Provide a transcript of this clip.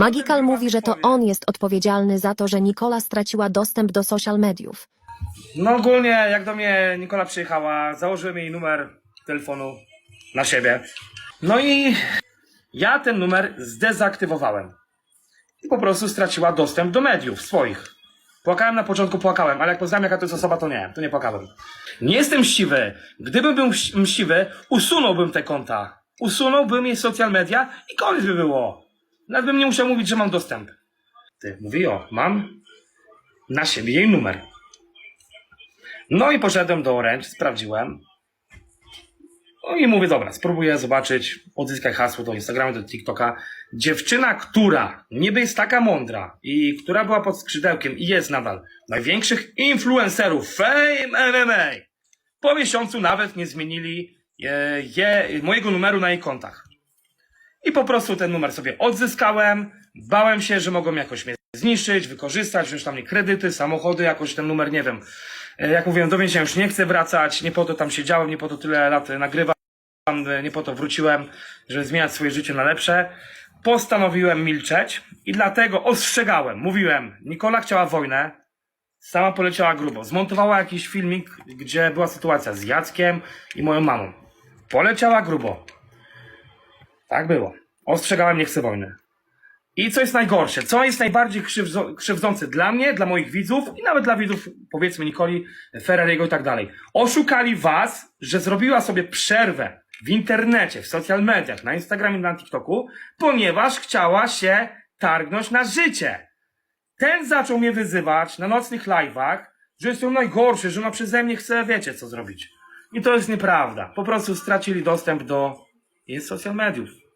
Magikal mówi, że to on jest odpowiedzialny za to, że Nikola straciła dostęp do social mediów. No ogólnie jak do mnie Nikola przyjechała, założyłem jej numer telefonu na siebie. No i ja ten numer zdezaktywowałem. I po prostu straciła dostęp do mediów swoich. Płakałem na początku, płakałem, ale jak poznałem jaka to jest osoba, to nie, to nie płakałem. Nie jestem mściwy. Gdybym był mś- mściwy, usunąłbym te konta. Usunąłbym jej social media i koniec by było. Nawet bym nie musiał mówić, że mam dostęp. Ty, mówi o, mam na siebie jej numer. No i poszedłem do Orange, sprawdziłem. No i mówię, dobra, spróbuję zobaczyć, odzyskać hasło do Instagrama, do TikToka. Dziewczyna, która niby jest taka mądra i która była pod skrzydełkiem i jest nadal największych influencerów Fame MMA, po miesiącu nawet nie zmienili e, je, mojego numeru na jej kontach. I po prostu ten numer sobie odzyskałem. Bałem się, że mogą jakoś mnie zniszczyć, wykorzystać, wziąć tam mnie kredyty, samochody, jakoś ten numer, nie wiem. E, Jak mówiłem, do więzienia już nie chcę wracać, nie po to tam siedziałem, nie po to tyle lat nagrywam, e, nie po to wróciłem, żeby zmieniać swoje życie na lepsze. Postanowiłem milczeć i dlatego ostrzegałem, mówiłem, Nikola chciała wojnę, sama poleciała grubo. Zmontowała jakiś filmik, gdzie była sytuacja z Jackiem i moją mamą. Poleciała grubo. Tak było. Ostrzegałem, nie chcę wojny. I co jest najgorsze, co jest najbardziej krzywdzo- krzywdzące dla mnie, dla moich widzów i nawet dla widzów, powiedzmy, Nikoli, Ferrariego i tak dalej. Oszukali was, że zrobiła sobie przerwę w internecie, w social mediach, na Instagramie, na TikToku, ponieważ chciała się targnąć na życie. Ten zaczął mnie wyzywać na nocnych live'ach, że jestem najgorszy, że ona przeze mnie chce, wiecie co zrobić. I to jest nieprawda. Po prostu stracili dostęp do jej social mediów.